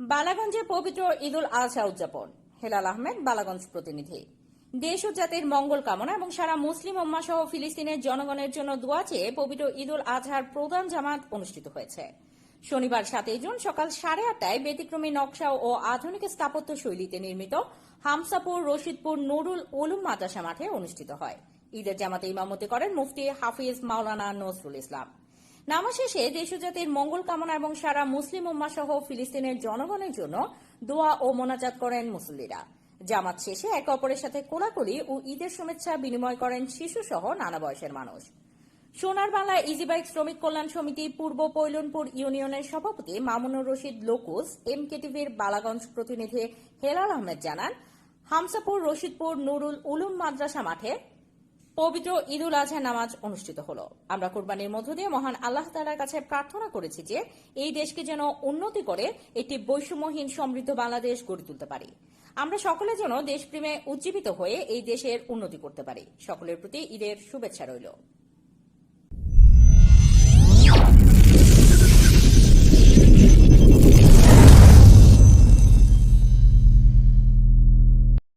বালাগঞ্জে পবিত্র ঈদুল আজহা উদযাপন। হেলাল আহমেদ, বালাগঞ্জ প্রতিনিধি। দেশ ও জাতির মঙ্গল কামনা এবং সারা মুসলিম উম্মা সহ ফিলিস্তিনের জনগণের জন্য দোয়া চেয়ে পবিত্র ঈদুল আজহার প্রধান জামাত অনুষ্ঠিত হয়েছে। শনিবার সাতই জুন সকাল সাড়ে আটটায় ব্যতিক্রমী নকশা ও আধুনিক স্থাপত্য শৈলীতে নির্মিত হামসাপুর, রশিদপুর, নুরুল উলুম মাদ্রাসা মাঠে অনুষ্ঠিত হয়। ঈদের জামাতে ইমামতি করেন মুফতি হাফিজ মাওলানা নজরুল ইসলাম। নামাজ শেষে দেশজাতির মঙ্গল কামনা এবং সারা মুসলিম উম্মা সহ ফিলিস্তিনের জনগণের জন্য দোয়া ও মোনাজাত করেন মুসল্লিরা। জামাত শেষে একে অপরের সাথে কোলাকুলি ও ঈদের শুভেচ্ছা বিনিময় করেন শিশু সহ নানা বয়সের মানুষ। সোনার বাংলা ইজিবাইক শ্রমিক কল্যাণ সমিতি পূর্ব পৈলনপুর ইউনিয়নের সভাপতি মামুনুর রশিদ লোকুস এম টিভির বালাগঞ্জ প্রতিনিধি হেলাল আহমেদ জানান, হামসাপুর, রশিদপুর, নুরুল উলুম মাদ্রাসা মাঠে পবিত্র ঈদুল আজহা নামাজ অনুষ্ঠিত হলো। আমরা কোরবানির মধ্য দিয়ে মহান আল্লাহ তালার কাছে প্রার্থনা করেছি যে, এই দেশকে যেন উন্নতি করে একটি বৈষম্যহীন সমৃদ্ধ বাংলাদেশ গড়ে তুলতে পারি। আমরা সকলে যেন দেশপ্রেমে উজ্জীবিত হয়ে এই দেশের উন্নতি করতে পারি। সকলের প্রতি ঈদের শুভেচ্ছা রইল।